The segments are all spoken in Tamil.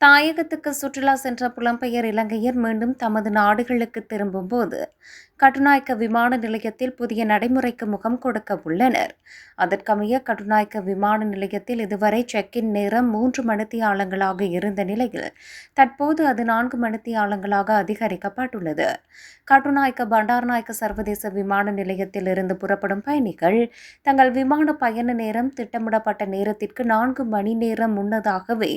தாயகத்துக்கு சுற்றுலா சென்ற புலம்பெயர் இலங்கையர் மீண்டும் தமது நாடுகளுக்கு திரும்பும்போது கட்டுநாயக்க விமான நிலையத்தில் புதிய நடைமுறைக்கு முகம் கொடுக்க உள்ளனர். அதற்கமைய கட்டுநாயக்க விமான நிலையத்தில் இதுவரை செக்கின் நேரம் மூன்று மணித்தியாலங்களாக இருந்த நிலையில் தற்போது அது நான்கு மணித்தியாலங்களாக அதிகரிக்கப்பட்டுள்ளது. கட்டுநாயக்க பண்டாரநாயக்க சர்வதேச விமான நிலையத்தில் இருந்து புறப்படும் பயணிகள் தங்கள் விமான பயண நேரம் திட்டமிடப்பட்ட நேரத்திற்கு நான்கு மணி நேரம் முன்னதாகவே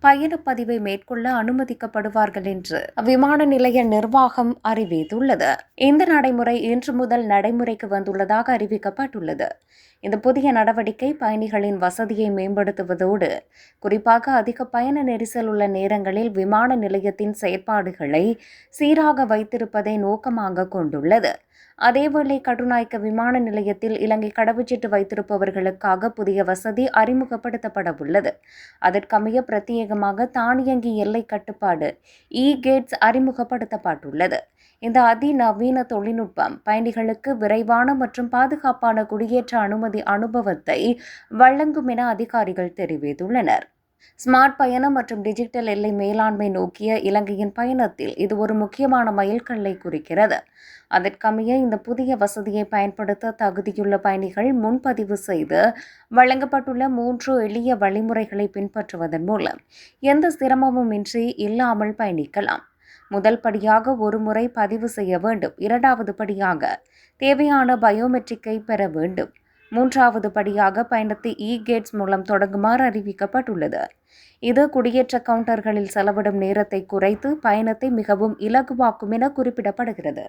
பயண பதிவை மேற்கொள்ள அனுமதிக்கப்படுவார்கள் என்று விமான நிலைய நிர்வாகம் அறிவித்துள்ளது. இந்த நடைமுறை இன்று முதல் நடைமுறைக்கு வந்துள்ளதாக அறிவிக்கப்பட்டுள்ளது. இந்த புதிய நடவடிக்கை பயணிகளின் வசதியை மேம்படுத்துவதோடு குறிப்பாக அதிக பயண நெரிசல் உள்ள நேரங்களில் விமான நிலையத்தின் செயற்பாடுகளை சீராக வைத்திருப்பதை நோக்கமாக கொண்டுள்ளது. அதேவேளை கடுநாயக்க விமான நிலையத்தில் இலங்கை கடவுச்சீட்டு வைத்திருப்பவர்களுக்காக புதிய வசதி அறிமுகப்படுத்தப்பட உள்ளது அதற்கமைய பிரத்யேகமாக தானியங்கி எல்லை கட்டுப்பாடு e இ கேட்ஸ் அறிமுகப்படுத்தப்பட்டுள்ளது. இந்த அதிநவீன தொழில்நுட்பம் பயணிகளுக்கு விரைவான மற்றும் பாதுகாப்பான குடியேற்ற அனுமதி அனுபவத்தை வழங்கும் என அதிகாரிகள் தெரிவித்துள்ளனர். ஸ்மார்ட் பயணம் மற்றும் டிஜிட்டல் எல்லை மேலாண்மை நோக்கிய இலங்கையின் பயணத்தில் இது ஒரு முக்கியமான மைல்கல்லை குறிக்கிறது. அதற்கமைய இந்த புதிய வசதியை பயன்படுத்த தகுதியுள்ள பயணிகள் முன்பதிவு செய்து வழங்கப்பட்டுள்ள மூன்று எளிய வழிமுறைகளை பின்பற்றுவதன் மூலம் எந்த சிரமமும் இன்றி இல்லாமல் பயணிக்கலாம். முதல் படியாக ஒரு முறை பதிவு செய்ய வேண்டும். இரண்டாவது படியாக தேவையான பயோமெட்ரிக்கை பெற வேண்டும். மூன்றாவது படியாக பயணத்தை இ கேட்ஸ் மூலம் தொடங்குமாறு அறிவிக்கப்பட்டுள்ளது. இது குடியேற்ற கவுண்டர்களில் செலவிடும் நேரத்தை குறைத்து பயணத்தை மிகவும் இலகுவாக்கும் என குறிப்பிடப்படுகிறது.